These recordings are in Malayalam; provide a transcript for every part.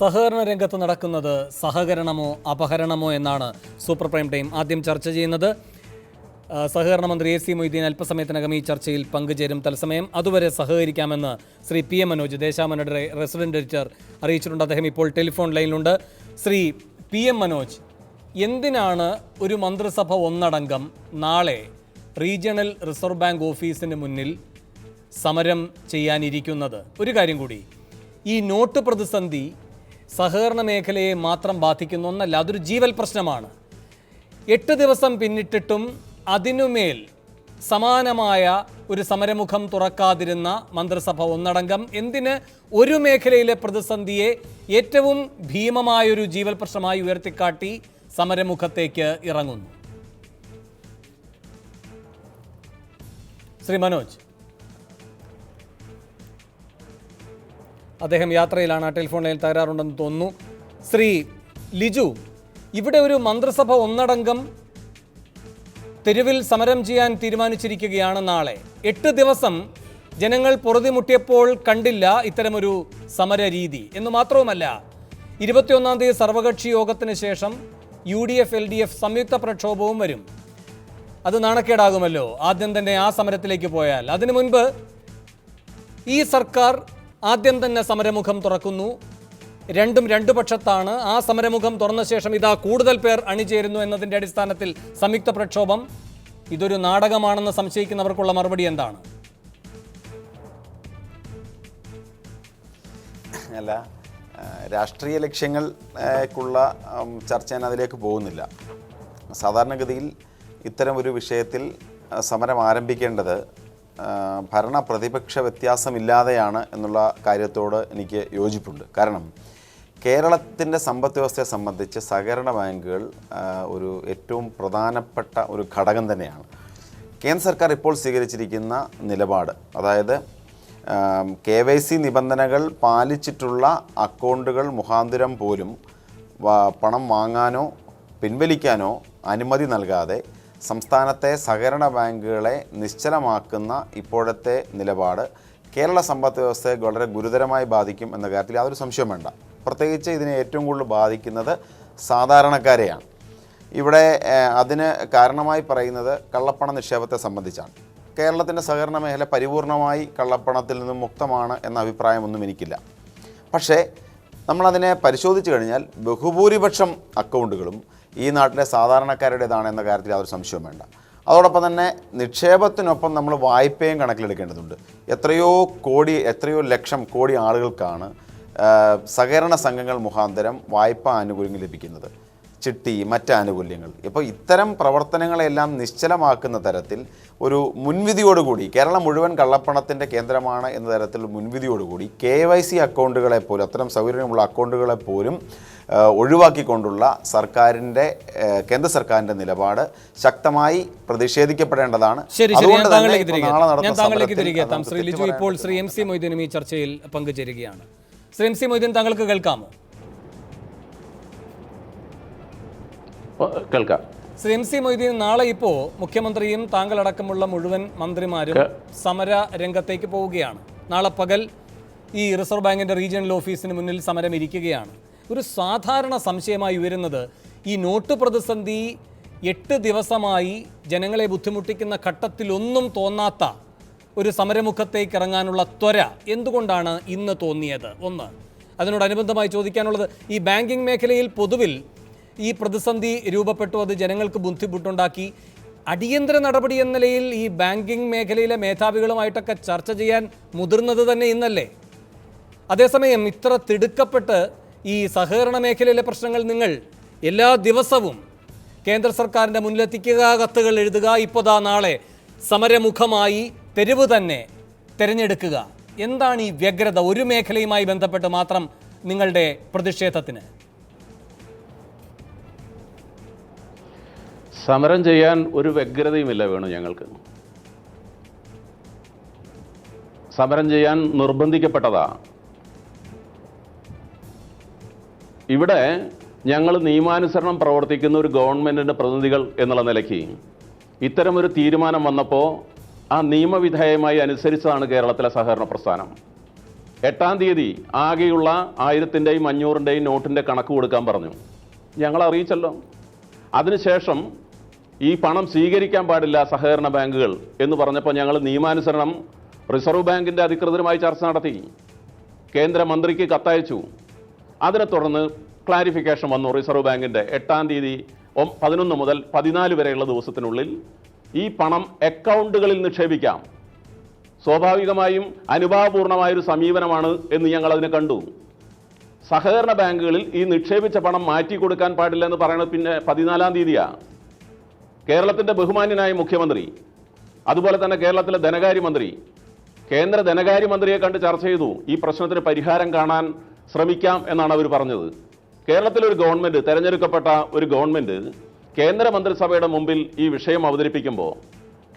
സഹകരണ രംഗത്ത് നടക്കുന്നത് സഹകരണമോ അപഹരണമോ എന്നാണ് സൂപ്പർ പ്രൈം ടൈം ആദ്യം ചർച്ച ചെയ്യുന്നത്. സഹകരണ മന്ത്രി എ സി മൊയ്തീൻ അല്പസമയത്തിനകം ഈ ചർച്ചയിൽ പങ്കുചേരും തത്സമയം. അതുവരെ സഹകരിക്കാമെന്ന് ശ്രീ പി എം മനോജ് ദേശാമനയുടെ റെസിഡന്റ് എഡിറ്റർ അറിയിച്ചിട്ടുണ്ട്. അദ്ദേഹം ഇപ്പോൾ ടെലിഫോൺ ലൈനിലുണ്ട്. ശ്രീ പി എം മനോജ് എന്തിനാണ് ഒരു മന്ത്രിസഭ ഒന്നടങ്കം നാളെ റീജിയണൽ റിസർവ് ബാങ്ക് ഓഫീസിന് മുന്നിൽ സമരം ചെയ്യാനിരിക്കുന്നത്? ഒരു കാര്യം കൂടി. ഈ നോട്ട് പ്രതിസന്ധി സഹകരണ മേഖലയെ മാത്രം ബാധിക്കുന്ന ഒന്നല്ല അതൊരു ജീവൽ പ്രശ്നമാണ്. എട്ട് ദിവസം പിന്നിട്ടിട്ടും അതിനുമേൽ സമാനമായ ഒരു സമരമുഖം തുറക്കാതിരുന്ന മന്ത്രിസഭ ഒന്നടങ്കം എന്തിന് ഒരു മേഖലയിലെ പ്രതിസന്ധിയെ ഏറ്റവും ഭീമമായൊരു ജീവൽ പ്രശ്നമായി ഉയർത്തിക്കാട്ടി സമരമുഖത്തേക്ക് ഇറങ്ങുന്നു. ശ്രീ മനോജ് അദ്ദേഹം യാത്രയിലാണ് ടെലിഫോൺ ലൈനിൽ തകരാറുണ്ടെന്ന് തോന്നുന്നു. ശ്രീ ലിജു ഇവിടെ ഒരു മന്ത്രിസഭ ഒന്നടങ്കം തെരുവിൽ സമരം ചെയ്യാൻ തീരുമാനിച്ചിരിക്കുകയാണ് നാളെ. എട്ട് ദിവസം ജനങ്ങൾ പൊറുതിമുട്ടിയപ്പോൾ കണ്ടില്ല ഇത്തരമൊരു സമര രീതി എന്ന് മാത്രവുമല്ല ഇരുപത്തിയൊന്നാം തീയതി സർവകക്ഷി യോഗത്തിന് ശേഷം U D F L D F സംയുക്ത പ്രക്ഷോഭവും വരും. അത് നാണക്കേടാകുമല്ലോ. ആദ്യം തന്നെ ആ സമരത്തിലേക്ക് പോയാൽ. അതിനു മുൻപ് ഈ സർക്കാർ ആദ്യം തന്നെ സമരമുഖം തുറക്കുന്നു. രണ്ടും രണ്ടു പക്ഷത്താണ്. ആ സമരമുഖം തുറന്ന ശേഷം ഇതാ കൂടുതൽ പേർ അണിചേരുന്നു എന്നതിന്റെ അടിസ്ഥാനത്തിൽ സംയുക്ത പ്രക്ഷോഭം. ഇതൊരു നാടകമാണെന്ന് സംശയിക്കുന്നവർക്കുള്ള മറുപടി എന്താണ്? അല്ല രാഷ്ട്രീയ ലക്ഷ്യങ്ങൾക്കുള്ള ചർച്ച ഞാൻ അതിലേക്ക് പോകുന്നില്ല. സാധാരണഗതിയിൽ ഇത്തരം ഒരു വിഷയത്തിൽ സമരം ആരംഭിക്കേണ്ടത് ഭരണ പ്രതിപക്ഷ വ്യത്യാസമില്ലാതെയാണ് എന്നുള്ള കാര്യത്തോട് എനിക്ക് യോജിപ്പുണ്ട്. കാരണം കേരളത്തിന്റെ സമ്പദ് വ്യവസ്ഥയെ സംബന്ധിച്ച് സഹകരണ ബാങ്കുകൾ ഒരു ഏറ്റവും പ്രധാനപ്പെട്ട ഒരു ഘടകം തന്നെയാണ്. കേന്ദ്ര സർക്കാർ ഇപ്പോൾ സ്വീകരിച്ചിരിക്കുന്ന നിലപാട് അതായത് കെ വൈ സി നിബന്ധനകൾ പാലിച്ചിട്ടുള്ള അക്കൗണ്ടുകൾ മുഖാന്തരം പോലും പണം വാങ്ങാനോ പിൻവലിക്കാനോ അനുമതി നൽകാതെ സംസ്ഥാനത്തെ സഹകരണ ബാങ്കുകളെ നിശ്ചലമാക്കുന്ന ഇപ്പോഴത്തെ നിലപാട് കേരള സമ്പദ് വ്യവസ്ഥയെ വളരെ ഗുരുതരമായി ബാധിക്കും എന്ന കാര്യത്തിൽ യാതൊരു സംശയം വേണ്ട. പ്രത്യേകിച്ച് ഇതിനെ ഏറ്റവും കൂടുതൽ ബാധിക്കുന്നത് സാധാരണക്കാരെയാണ്. ഇവിടെ അതിന് കാരണമായി പറയുന്നത് കള്ളപ്പണ നിക്ഷേപത്തെ സംബന്ധിച്ചാണ്. കേരളത്തിന്റെ സഹകരണ മേഖല പരിപൂർണമായി കള്ളപ്പണത്തിൽ നിന്നും മുക്തമാണ് എന്ന അഭിപ്രായമൊന്നും എനിക്കില്ല. പക്ഷേ നമ്മളതിനെ പരിശോധിച്ച് കഴിഞ്ഞാൽ ബഹുഭൂരിപക്ഷം അക്കൗണ്ടുകളും ഈ നാട്ടിലെ സാധാരണക്കാരുടേതാണ് എന്ന കാര്യത്തിൽ യാതൊരു സംശയവും വേണ്ട. അതോടൊപ്പം തന്നെ നിക്ഷേപത്തിനൊപ്പം നമ്മൾ വായ്പയും കണക്കിലെടുക്കേണ്ടതുണ്ട്. എത്രയോ കോടി എത്രയോ ലക്ഷം കോടി ആളുകൾക്കാണ് സഹകരണ സംഘങ്ങൾ മുഖാന്തരം വായ്പ ആനുകൂല്യങ്ങൾ ലഭിക്കുന്നത്. ചിട്ടി മറ്റ് ആനുകൂല്യങ്ങൾ. ഇപ്പോൾ ഇത്തരം പ്രവർത്തനങ്ങളെല്ലാം നിശ്ചലമാക്കുന്ന തരത്തിൽ ഒരു മുൻവിധിയോടുകൂടി കേരളം മുഴുവൻ കള്ളപ്പണത്തിന്റെ കേന്ദ്രമാണ് എന്ന തരത്തിൽ മുൻവിധിയോടുകൂടി കെ വൈ സി അക്കൗണ്ടുകളെ പോലും അത്തരം സൗകര്യമുള്ള അക്കൗണ്ടുകളെ പോലും ഒഴിവാക്കിക്കൊണ്ടുള്ള സർക്കാരിന്റെ കേന്ദ്ര സർക്കാരിന്റെ നിലപാട് ശക്തമായി പ്രതിഷേധിക്കപ്പെടേണ്ടതാണ്. അതുകൊണ്ട് തന്നെ ഇപ്പോൾ ശ്രീ എം സി മൊയ്തീനും ഈ ചർച്ചയിൽ പങ്കുചേരുകയാണ്. ശ്രീ എം സി മൊയ്തീൻ താങ്കൾക്ക് കേൾക്കാമോ? കേൾക്കാം. ശ്രീ എം സി മൊയ്തീൻ നാളെ ഇപ്പോൾ മുഖ്യമന്ത്രിയും താങ്കളടക്കമുള്ള മുഴുവൻ മന്ത്രിമാരും സമര രംഗത്തേക്ക് പോവുകയാണ്. നാളെ പകൽ ഈ റിസർവ് ബാങ്കിന്റെ റീജിയണൽ ഓഫീസിന് മുന്നിൽ സമരം ഇരിക്കുകയാണ്. ഒരു സാധാരണ സംശയമായി ഉയരുന്നത് ഈ നോട്ട് പ്രതിസന്ധി എട്ട് ദിവസമായി ജനങ്ങളെ ബുദ്ധിമുട്ടിക്കുന്ന ഘട്ടത്തിലൊന്നും തോന്നാത്ത ഒരു സമരമുഖത്തേക്ക് ഇറങ്ങാനുള്ള ത്വര എന്തുകൊണ്ടാണ് ഇന്ന് തോന്നിയത്? ഒന്ന് അതിനോടനുബന്ധമായി ചോദിക്കാനുള്ളത് ഈ ബാങ്കിംഗ് മേഖലയിൽ പൊതുവിൽ ഈ പ്രതിസന്ധി രൂപപ്പെട്ടു. അത് ജനങ്ങൾക്ക് ബുദ്ധിമുട്ടുണ്ടാക്കി. അടിയന്തര നടപടി എന്ന നിലയിൽ ഈ ബാങ്കിംഗ് മേഖലയിലെ മേധാവികളുമായിട്ടൊക്കെ ചർച്ച ചെയ്യാൻ മുതിർന്നത് തന്നെ ഇന്നല്ലേ? അതേസമയം ഇത്ര തിടുക്കപ്പെട്ട് ഈ സഹകരണ മേഖലയിലെ പ്രശ്നങ്ങൾ നിങ്ങൾ എല്ലാ ദിവസവും കേന്ദ്ര സർക്കാരിന്റെ മുന്നിലെത്തിക്കുക കത്തുകൾ എഴുതുക ഇപ്പോതാ നാളെ സമരമുഖമായി തെരുവ് തന്നെ തിരഞ്ഞെടുക്കുക. എന്താണ് ഈ വ്യഗ്രത? ഒരു മേഖലയുമായി ബന്ധപ്പെട്ട് മാത്രം നിങ്ങളുടെ പ്രതിഷേധത്തിന്. സമരം ചെയ്യാൻ ഒരു വ്യഗ്രതയുമില്ല വേണു ഞങ്ങൾക്ക്. സമരം ചെയ്യാൻ നിർബന്ധിക്കപ്പെട്ടതാ. ഇവിടെ ഞങ്ങൾ നിയമാനുസരണം പ്രവർത്തിക്കുന്ന ഒരു ഗവൺമെന്റിന്റെ പ്രതിനിധികൾ എന്നുള്ള നിലയ്ക്ക് ഇത്തരമൊരു തീരുമാനം വന്നപ്പോൾ ആ നിയമവിധേയമായി അനുസരിച്ചതാണ് കേരളത്തിലെ സഹകരണ പ്രസ്ഥാനം. എട്ടാം തീയതി ആകെയുള്ള ആയിരത്തിന്റെയും അഞ്ഞൂറിന്റെയും നോട്ടിന്റെ കണക്ക് കൊടുക്കാൻ പറഞ്ഞു. ഞങ്ങൾ അറിയിച്ചല്ലോ അതിനുശേഷം ഈ പണം സ്വീകരിക്കാൻ പാടില്ല സഹകരണ ബാങ്കുകൾ എന്ന് പറഞ്ഞപ്പോൾ ഞങ്ങൾ നിയമാനുസരണം റിസർവ് ബാങ്കിന്റെ അധികൃതരുമായി ചർച്ച നടത്തി. കേന്ദ്രമന്ത്രിക്ക് കത്തയച്ചു. അതിനെ തുടർന്ന് ക്ലാരിഫിക്കേഷൻ വന്നു റിസർവ് ബാങ്കിന്റെ എട്ടാം തീയതി പതിനൊന്ന് മുതൽ പതിനാല് വരെയുള്ള ദിവസത്തിനുള്ളിൽ ഈ പണം അക്കൗണ്ടുകളിൽ നിക്ഷേപിക്കാം. സ്വാഭാവികമായും അനുഭാവപൂർണമായൊരു സമീപനമാണ് എന്ന് ഞങ്ങൾ അതിനെ കണ്ടു. സഹകരണ ബാങ്കുകളിൽ ഈ നിക്ഷേപിച്ച പണം മാറ്റി കൊടുക്കാൻ പാടില്ല എന്ന് പറയുന്നത് പിന്നെ പതിനാലാം തീയതിയാണ് കേരളത്തിന്റെ ബഹുമാന്യനായ മുഖ്യമന്ത്രി അതുപോലെ തന്നെ കേരളത്തിലെ ധനകാര്യമന്ത്രി കേന്ദ്ര ധനകാര്യമന്ത്രിയെ കണ്ട് ചർച്ച ചെയ്തു. ഈ പ്രശ്നത്തിന് പരിഹാരം കാണാൻ ശ്രമിക്കാം എന്നാണ് അവർ പറഞ്ഞത്. കേരളത്തിലൊരു ഗവൺമെന്റ് തെരഞ്ഞെടുക്കപ്പെട്ട ഒരു ഗവൺമെന്റ് കേന്ദ്രമന്ത്രിസഭയുടെ മുമ്പിൽ ഈ വിഷയം അവതരിപ്പിക്കുമ്പോൾ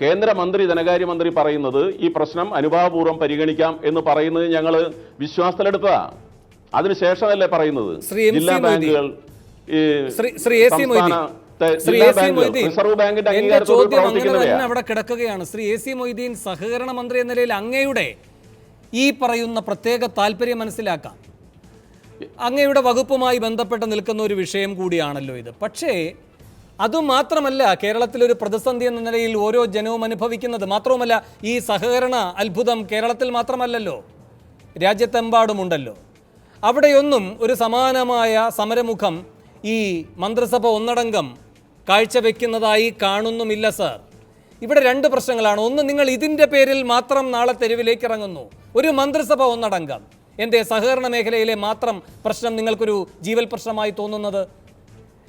കേന്ദ്രമന്ത്രി ധനകാര്യമന്ത്രി പറയുന്നത് ഈ പ്രശ്നം അനുഭാവപൂർവം പരിഗണിക്കാം എന്ന് പറയുന്നത് ഞങ്ങൾ വിശ്വാസത്തിലെടുത്തതാ. അതിനുശേഷമല്ലേ പറയുന്നത്. ജില്ലാ ബാങ്കുകൾ ശ്രീ ശ്രീ എ സി മൊയ്തീൻ സംസ്ഥാനത്തെ ശ്രീ ജില്ലാ എ സി മൊയ്തീൻ റിസർവ് ബാങ്കിന്റെ എന്റെ ചോദ്യം അങ്ങനെ തന്നെ അവിടെ കിടക്കുകയാണ്. ശ്രീ എ സി മൊയ്തീൻ സഹകരണ മന്ത്രി എന്ന നിലയിൽ അങ്ങയുടെ ഈ പറയുന്ന പ്രത്യേക താല്പര്യം മനസ്സിലാക്കാം. അങ്ങയുടെ വകുപ്പുമായി ബന്ധപ്പെട്ട് നിൽക്കുന്ന ഒരു വിഷയം കൂടിയാണല്ലോ ഇത്. പക്ഷേ അതുമാത്രമല്ല കേരളത്തിലൊരു പ്രതിസന്ധി എന്ന നിലയിൽ ഓരോ ജനവും അനുഭവിക്കുന്നത് മാത്രവുമല്ല ഈ സഹകരണ അത്ഭുതം കേരളത്തിൽ മാത്രമല്ലല്ലോ രാജ്യത്തെമ്പാടുമുണ്ടല്ലോ. അവിടെയൊന്നും ഒരു സമാനമായ സമരമുഖം ഈ മന്ത്രിസഭ ഒന്നടങ്കം കാഴ്ചവെക്കുന്നതായി കാണുന്നുമില്ല സർ. ഇവിടെ രണ്ട് പ്രശ്നങ്ങളാണ്. ഒന്ന് നിങ്ങൾ ഇതിന്റെ പേരിൽ മാത്രം നാളെ തെരുവിലേക്ക് ഇറങ്ങുന്നു ഒരു മന്ത്രിസഭ ഒന്നടങ്കം. എന്റെ സഹകരണ മേഖലയിലെ മാത്രം പ്രശ്നം നിങ്ങൾക്കൊരു ജീവൽ പ്രശ്നമായി തോന്നുന്നത്?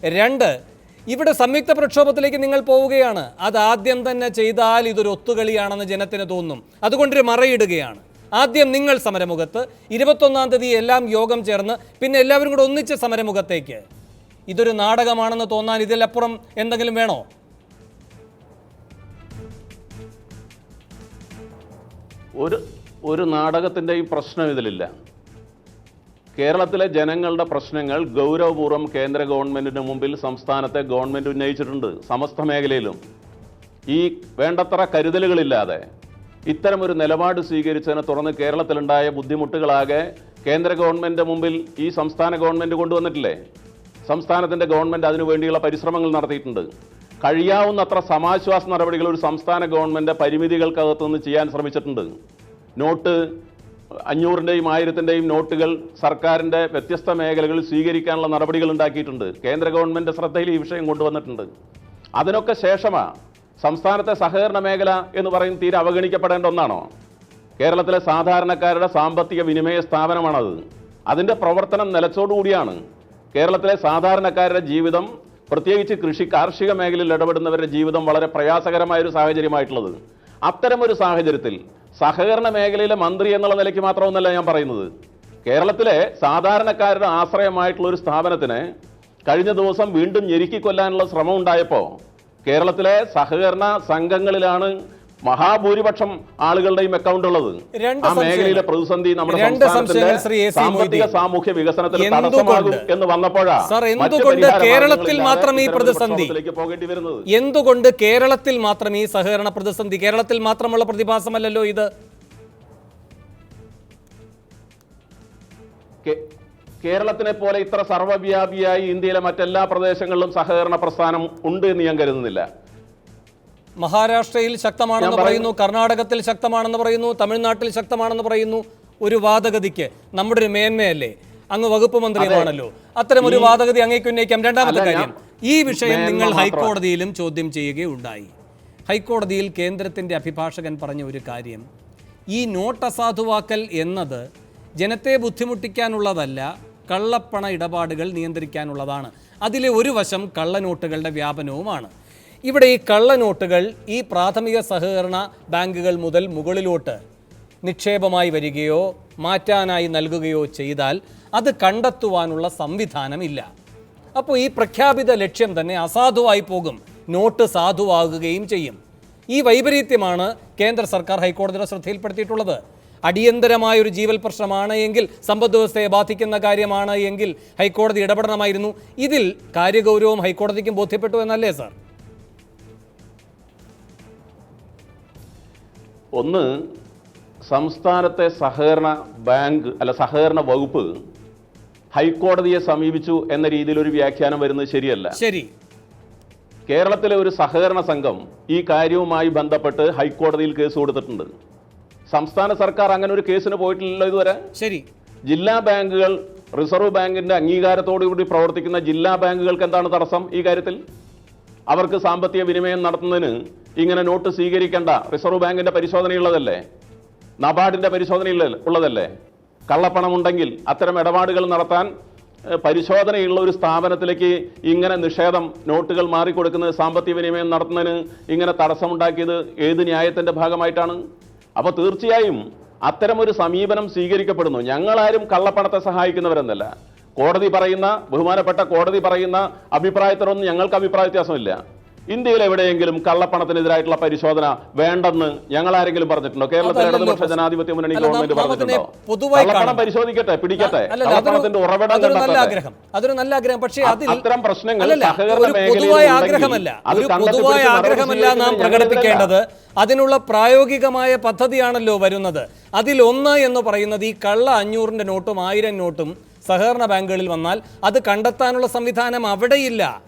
രണ്ട് ഇവിടെ സംയുക്ത പ്രക്ഷോഭത്തിലേക്ക് നിങ്ങൾ പോവുകയാണ്. അത് ആദ്യം തന്നെ ചെയ്താൽ ഇതൊരു ഒത്തുകളിയാണെന്ന് ജനത്തിന് തോന്നും. അതുകൊണ്ടൊരു മറയിടുകയാണ്. ആദ്യം നിങ്ങൾ സമരമുഖത്ത് ഇരുപത്തൊന്നാം തീയതി എല്ലാം യോഗം ചേർന്ന് പിന്നെ എല്ലാവരും കൂടെ ഒന്നിച്ച് സമരമുഖത്തേക്ക്. ഇതൊരു നാടകമാണെന്ന് തോന്നാൻ ഇതിലപ്പുറം എന്തെങ്കിലും വേണോ? ഒരു ഒരു നാടകത്തിന്റെയും പ്രശ്നം ഇതിലില്ല. കേരളത്തിലെ ജനങ്ങളുടെ പ്രശ്നങ്ങൾ ഗൗരവപൂർവം കേന്ദ്ര ഗവൺമെന്റിന് മുമ്പിൽ സംസ്ഥാനത്തെ ഗവൺമെന്റ് ഉന്നയിച്ചിട്ടുണ്ട് സമസ്ത മേഖലയിലും. ഈ വേണ്ടത്ര കരുതലുകളില്ലാതെ ഇത്തരമൊരു നിലപാട് സ്വീകരിച്ചതിനെ തുടർന്ന് കേരളത്തിലുണ്ടായ ബുദ്ധിമുട്ടുകളാകെ കേന്ദ്ര ഗവൺമെന്റ് മുമ്പിൽ ഈ സംസ്ഥാന ഗവൺമെന്റ് കൊണ്ടുവന്നിട്ടില്ലേ? സംസ്ഥാനത്തിന്റെ ഗവൺമെന്റ് അതിനു വേണ്ടിയുള്ള പരിശ്രമങ്ങൾ നടത്തിയിട്ടുണ്ട്. കഴിയാവുന്നത്ര സമാശ്വാസ നടപടികൾ ഒരു സംസ്ഥാന ഗവൺമെന്റ് പരിമിതികൾക്കകത്തു നിന്ന് ചെയ്യാൻ ശ്രമിച്ചിട്ടുണ്ട്. നോട്ട് അഞ്ഞൂറിന്റെയും ആയിരത്തിന്റെയും നോട്ടുകൾ സർക്കാരിന്റെ വ്യത്യസ്ത മേഖലകളിൽ സ്വീകരിക്കാനുള്ള നടപടികൾ ഉണ്ടാക്കിയിട്ടുണ്ട്. കേന്ദ്ര ഗവൺമെന്റ് ശ്രദ്ധയിൽ ഈ വിഷയം കൊണ്ടുവന്നിട്ടുണ്ട്. അതിനൊക്കെ ശേഷമാണ് സംസ്ഥാനത്തെ സഹകരണ മേഖല എന്ന് പറയും തീരെ അവഗണിക്കപ്പെടേണ്ട ഒന്നാണോ? കേരളത്തിലെ സാധാരണക്കാരുടെ സാമ്പത്തിക വിനിമയ സ്ഥാപനമാണത്. അതിന്റെ പ്രവർത്തനം നിലച്ചോടുകൂടിയാണ്. കേരളത്തിലെ സാധാരണക്കാരുടെ ജീവിതം പ്രത്യേകിച്ച് കൃഷി കാർഷിക മേഖലയിൽ ഇടപെടുന്നവരുടെ ജീവിതം വളരെ പ്രയാസകരമായ ഒരു സാഹചര്യമായിട്ടുള്ളത്. അത്തരമൊരു സാഹചര്യത്തിൽ സഹകരണ മേഖലയിലെ മന്ത്രി എന്നുള്ള നിലയ്ക്ക് മാത്രമൊന്നല്ല ഞാൻ പറയുന്നത്. കേരളത്തിലെ സാധാരണക്കാരുടെ ആശ്രയമായിട്ടുള്ള ഒരു സ്ഥാപനത്തിന് കഴിഞ്ഞ ദിവസം വീണ്ടും ഞെരുക്കിക്കൊല്ലാനുള്ള ശ്രമം ഉണ്ടായപ്പോൾ കേരളത്തിലെ സഹകരണ സംഘങ്ങളിലാണ് മഹാഭൂരിപക്ഷം ആളുകളുടെയും അക്കൗണ്ട് ഉള്ളത്. രണ്ട് ആ മേഖലയിലെ പ്രതിസന്ധി നമ്മുടെ സംസ്ഥാനത്തിന്റെ സാമ്പത്തിക സാമൂഹ്യ വികസനത്തിൽ തടസ്സമാകും എന്ന് വന്നപ്പോഴാ എന്തുകൊണ്ട് കേരളത്തിൽ മാത്രം ഈ പ്രതിസന്ധി? പോകേണ്ടി വരുന്നത്? എന്തുകൊണ്ട് കേരളത്തിൽ മാത്രം ഈ സഹകരണ പ്രതിസന്ധി? കേരളത്തിൽ മാത്രമുള്ള പ്രതിഭാസമല്ലല്ലോ ഇത്. കേരളത്തിനെ പോലെ ഇത്ര സർവവ്യാപിയായി ഇന്ത്യയിലെ മറ്റെല്ലാ പ്രദേശങ്ങളിലും സഹകരണ പ്രസ്ഥാനം ഉണ്ട് എന്ന് ഞാൻ കരുതുന്നില്ല. മഹാരാഷ്ട്രയിൽ ശക്തമാണെന്ന് പറയുന്നു. കർണാടകത്തിൽ ശക്തമാണെന്ന് പറയുന്നു തമിഴ്നാട്ടിൽ ശക്തമാണെന്ന് പറയുന്നു ഒരു വാദഗതിക്ക് നമ്മുടെ ഒരു മേന്മയല്ലേ? അങ്ങ് വകുപ്പ് മന്ത്രിയുമാണല്ലോ. അത്തരം ഒരു വാദഗതി അങ്ങേക്ക് ഉന്നയിക്കാം. രണ്ടാമത്തെ കാര്യം ഈ വിഷയം നിങ്ങൾ ഹൈക്കോടതിയിലും ചോദ്യം ചെയ്യുകയുണ്ടായി. ഹൈക്കോടതിയിൽ കേന്ദ്രത്തിന്റെ അഭിഭാഷകൻ പറഞ്ഞ ഒരു കാര്യം ഈ നോട്ട് അസാധുവാക്കൽ എന്നത് ജനത്തെ ബുദ്ധിമുട്ടിക്കാനുള്ളതല്ല കള്ളപ്പണ ഇടപാടുകൾ നിയന്ത്രിക്കാനുള്ളതാണ്. അതിലെ ഒരു വശം കള്ളനോട്ടുകളുടെ വ്യാപനവുമാണ്. ഇവിടെ ഈ കള്ളനോട്ടുകൾ ഈ പ്രാഥമിക സഹകരണ ബാങ്കുകൾ മുതൽ മുകളിലോട്ട് നിക്ഷേപമായി വരികയോ മാറ്റാനായി നൽകുകയോ ചെയ്താൽ അത് കണ്ടെത്തുവാനുള്ള സംവിധാനമില്ല. അപ്പോൾ ഈ പ്രഖ്യാപിത ലക്ഷ്യം തന്നെ അസാധുവായി പോകും നോട്ട് സാധുവാകുകയും ചെയ്യും. ഈ വൈപരീത്യമാണ് കേന്ദ്ര സർക്കാർ ഹൈക്കോടതിയുടെ ശ്രദ്ധയിൽപ്പെടുത്തിയിട്ടുള്ളത്. അടിയന്തരമായ ഒരു ജീവൽ പ്രശ്നമാണ് എങ്കിൽ സമ്പദ് വ്യവസ്ഥയെ ബാധിക്കുന്ന കാര്യമാണ് എങ്കിൽ ഹൈക്കോടതി ഇടപെടണമായിരുന്നു. ഇതിൽ കാര്യഗൗരവം ഹൈക്കോടതിക്കും ബോധ്യപ്പെട്ടു എന്നല്ലേ സാർ? ഒന്ന് സംസ്ഥാനത്തെ സഹകരണ ബാങ്ക് അല്ല സഹകരണ വകുപ്പ് ഹൈക്കോടതിയെ സമീപിച്ചു എന്ന രീതിയിൽ ഒരു വ്യാഖ്യാനം വരുന്നത് ശരിയല്ല. ശരി. കേരളത്തിലെ ഒരു സഹകരണ സംഘം ഈ കാര്യവുമായി ബന്ധപ്പെട്ട് ഹൈക്കോടതിയിൽ കേസ് കൊടുത്തിട്ടുണ്ട്. സംസ്ഥാന സർക്കാർ അങ്ങനെ ഒരു കേസിന് പോയിട്ടില്ലല്ലോ ഇതുവരെ. ശരി. ജില്ലാ ബാങ്കുകൾ റിസർവ് ബാങ്കിന്റെ അംഗീകാരത്തോടുകൂടി പ്രവർത്തിക്കുന്ന ജില്ലാ ബാങ്കുകൾക്ക് എന്താണ് തടസ്സം ഈ കാര്യത്തിൽ? അവർക്ക് സാമ്പത്തിക വിനിമയം നടത്തുന്നതിന് ഇങ്ങനെ നോട്ട് സ്വീകരിക്കേണ്ട റിസർവ് ബാങ്കിന്റെ പരിശോധനയുള്ളതല്ലേ? നബാർഡിന്റെ പരിശോധനയുള്ള ഉള്ളതല്ലേ? കള്ളപ്പണം ഉണ്ടെങ്കിൽ അത്തരം ഇടപാടുകൾ നടത്താൻ പരിശോധനയുള്ള ഒരു സ്ഥാപനത്തിലേക്ക് ഇങ്ങനെ നിഷേധം നോട്ടുകൾ മാറിക്കൊടുക്കുന്നത് സാമ്പത്തിക വിനിമയം നടത്തുന്നതിന് ഇങ്ങനെ തടസ്സമുണ്ടാക്കിയത് ഏത് ന്യായത്തിന്റെ ഭാഗമായിട്ടാണ്? അപ്പോൾ തീർച്ചയായും അത്തരം ഒരു സമീപനം സ്വീകരിക്കപ്പെടുന്നു. ഞങ്ങളാരും കള്ളപ്പണത്തെ സഹായിക്കുന്നവരെന്നല്ല. കോടതി പറയുന്ന ബഹുമാനപ്പെട്ട കോടതി പറയുന്ന അഭിപ്രായത്തിനൊന്നും ഞങ്ങൾക്ക് അഭിപ്രായ വ്യത്യാസമില്ല. ഇന്ത്യയിൽ എവിടെയെങ്കിലും കള്ളപ്പണത്തിനെതിരായിട്ടുള്ള പരിശോധന വേണ്ടെന്ന് ഞങ്ങൾ ആരെങ്കിലും പറഞ്ഞിട്ടുണ്ടോ? കേരളത്തിലെ ഇടതുപക്ഷ ജനാധിപത്യ മുന്നണി ഗവൺമെന്റ് പറഞ്ഞിട്ടുണ്ടോ? കള്ളപ്പണം. പരിശോധിക്കട്ടെ പിടിക്കട്ടെ. കള്ളപ്പണത്തിന്റെ ഉറവിടം അതൊരു നല്ല കണ്ടെത്തട്ടെ ആഗ്രഹം. അതൊരു നല്ല ആഗ്രഹം. പക്ഷേ അതിൽ അത്തരം പ്രശ്നങ്ങൾ സഹകരണ മേഖലയിൽ നാം പ്രകടിപ്പിക്കേണ്ടത്. അതിനുള്ള പ്രായോഗികമായ പദ്ധതിയാണല്ലോ വരുന്നത്. അതിൽ ഒന്ന് എന്ന് പറയുന്നത് ഈ കള്ള അഞ്ഞൂറിന്റെ നോട്ടും ആയിരം നോട്ടും സഹകരണ ബാങ്കുകളിൽ വന്നാൽ അത് കണ്ടെത്താനുള്ള സംവിധാനം അവിടെയില്ല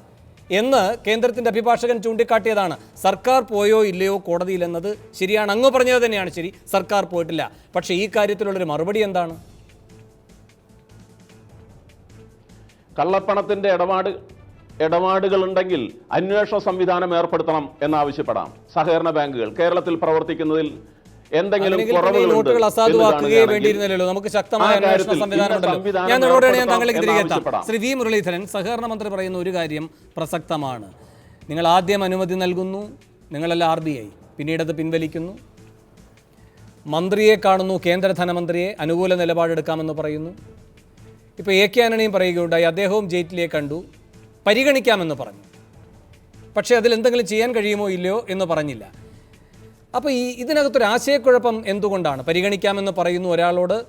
എന്ന് കേന്ദ്രത്തിന്റെ അഭിഭാഷകൻ ചൂണ്ടിക്കാട്ടിയതാണ്. സർക്കാർ പോയോ ഇല്ലയോ കോടതിയിൽ എന്നത് ശരിയാണ്. അങ്ങ് പറഞ്ഞത് തന്നെയാണ് ശരി. സർക്കാർ പോയിട്ടില്ല. പക്ഷേ ഈ കാര്യത്തിലുള്ളൊരു മറുപടി എന്താണ്? കള്ളപ്പണത്തിന്റെ ഇടപാട് ഇടപാടുകൾ ഉണ്ടെങ്കിൽ അന്വേഷണ സംവിധാനം ഏർപ്പെടുത്തണം എന്നാവശ്യപ്പെടാം. സഹകരണ ബാങ്കുകൾ കേരളത്തിൽ പ്രവർത്തിക്കുന്നതിൽ എന്തെങ്കിലും നോട്ടുകൾ അസാധുവാക്കുകയേ കാണുകയാണെങ്കിൽ നമുക്ക് ശക്തമായ അന്വേഷണ സംവിധാനമുണ്ടല്ലോ ഞാൻ നിങ്ങളോടാണ് ഞാൻ ഏർപ്പെടുത്തണം തിരികെ എത്താം. ശ്രീ വി മുരളീധരൻ സഹകരണ മന്ത്രി പറയുന്ന ഒരു കാര്യം പ്രസക്തമാണ്. നിങ്ങൾ ആദ്യം അനുമതി നൽകുന്നു നിങ്ങളല്ല ആർ ബി ഐ. പിന്നീട് അത് പിൻവലിക്കുന്നു. മന്ത്രിയെ കാണുന്നു കേന്ദ്ര ധനമന്ത്രിയെ അനുകൂല നിലപാടെടുക്കാമെന്ന് പറയുന്നു. ഇപ്പോൾ എ കെ ആന്റണിയും പറയുകയുണ്ടായി അദ്ദേഹവും ജെയ്റ്റ്ലിയെ കണ്ടു പരിഗണിക്കാമെന്ന് പറഞ്ഞു. പക്ഷേ അതിൽ എന്തെങ്കിലും ചെയ്യാൻ കഴിയുമോ ഇല്ലയോ എന്ന് പറഞ്ഞില്ല. അപ്പോൾ ഈ ഇതിനകത്തൊരു ആശയക്കുഴപ്പം എന്തുകൊണ്ടാണ്? പരിഗണിക്കാമെന്ന് പറയുന്നു ഒരാളോട്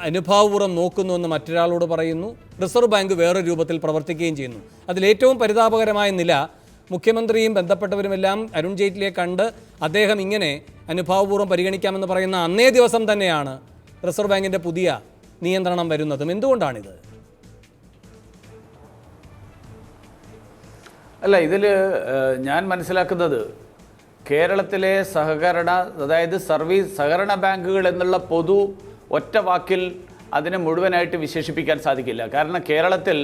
അനുഭാവപൂർവം നോക്കുന്നു എന്ന് മറ്റൊരാളോട് പറയുന്നു റിസർവ് ബാങ്ക് വേറെ രൂപത്തിൽ പ്രവർത്തിക്കുകയും ചെയ്യുന്നു. അതിലേറ്റവും പരിതാപകരമായ നില മുഖ്യമന്ത്രിയും ബന്ധപ്പെട്ടവരുമെല്ലാം അരുൺ ജെയ്റ്റ്ലിയെ കണ്ട് അദ്ദേഹം ഇങ്ങനെ അനുഭാവപൂർവം പരിഗണിക്കാമെന്ന് പറയുന്ന അന്നേ ദിവസം തന്നെയാണ് റിസർവ് ബാങ്കിന്റെ പുതിയ നിയന്ത്രണം വരുന്നതും. എന്തുകൊണ്ടാണിത്? അല്ല ഇതിൽ ഞാൻ മനസ്സിലാക്കുന്നത് കേരളത്തിലെ സഹകരണ അതായത് സർവീസ് സഹകരണ ബാങ്കുകൾ എന്നുള്ള പൊതു ഒറ്റ വാക്കിൽ അതിനെ മുഴുവനായിട്ട് വിശേഷിപ്പിക്കാൻ സാധിക്കില്ല. കാരണം കേരളത്തിൽ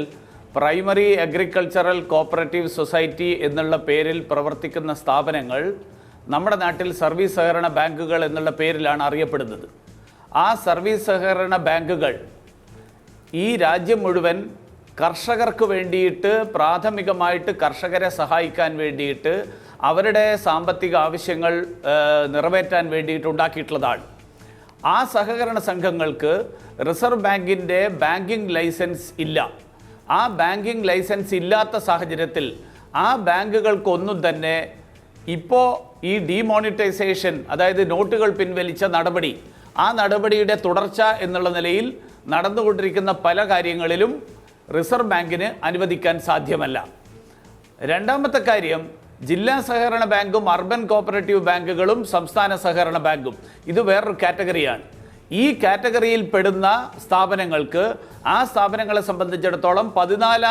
പ്രൈമറി അഗ്രികൾച്ചറൽ കോപ്പറേറ്റീവ് സൊസൈറ്റി എന്നുള്ള പേരിൽ പ്രവർത്തിക്കുന്ന സ്ഥാപനങ്ങൾ നമ്മുടെ നാട്ടിൽ സർവീസ് സഹകരണ ബാങ്കുകൾ എന്നുള്ള പേരിലാണ് അറിയപ്പെടുന്നത്. ആ സർവീസ് സഹകരണ ബാങ്കുകൾ ഈ രാജ്യം മുഴുവൻ കർഷകർക്ക് വേണ്ടിയിട്ട് പ്രാഥമികമായിട്ട് കർഷകരെ സഹായിക്കാൻ വേണ്ടിയിട്ട് അവരുടെ സാമ്പത്തിക ആവശ്യങ്ങൾ നിറവേറ്റാൻ വേണ്ടിയിട്ട് ഉണ്ടാക്കിയിട്ടുള്ളതാണ്. ആ സഹകരണ സംഘങ്ങൾക്ക് റിസർവ് ബാങ്കിന്റെ ബാങ്കിങ് ലൈസൻസ് ഇല്ല. ആ ബാങ്കിങ് ലൈസൻസ് ഇല്ലാത്ത സാഹചര്യത്തിൽ ആ ബാങ്കുകൾക്കൊന്നും തന്നെ ഇപ്പോൾ ഈ ഡിമോണിറ്റൈസേഷൻ അതായത് നോട്ടുകൾ പിൻവലിച്ച നടപടി ആ നടപടിയുടെ തുടർച്ച എന്നുള്ള നിലയിൽ നടന്നുകൊണ്ടിരിക്കുന്ന പല കാര്യങ്ങളിലും റിസർവ് ബാങ്കിന് അനുവദിക്കാൻ സാധ്യമല്ല. രണ്ടാമത്തെ കാര്യം ജില്ലാ സഹകരണ ബാങ്കും അർബൻ കോപ്പറേറ്റീവ് ബാങ്കുകളും സംസ്ഥാന സഹകരണ ബാങ്കും. ഇത് വേറൊരു കാറ്റഗറിയാണ്. ഈ കാറ്റഗറിയിൽ പെടുന്ന സ്ഥാപനങ്ങൾക്ക് ആ സ്ഥാപനങ്ങളെ സംബന്ധിച്ചിടത്തോളം പതിനാലാം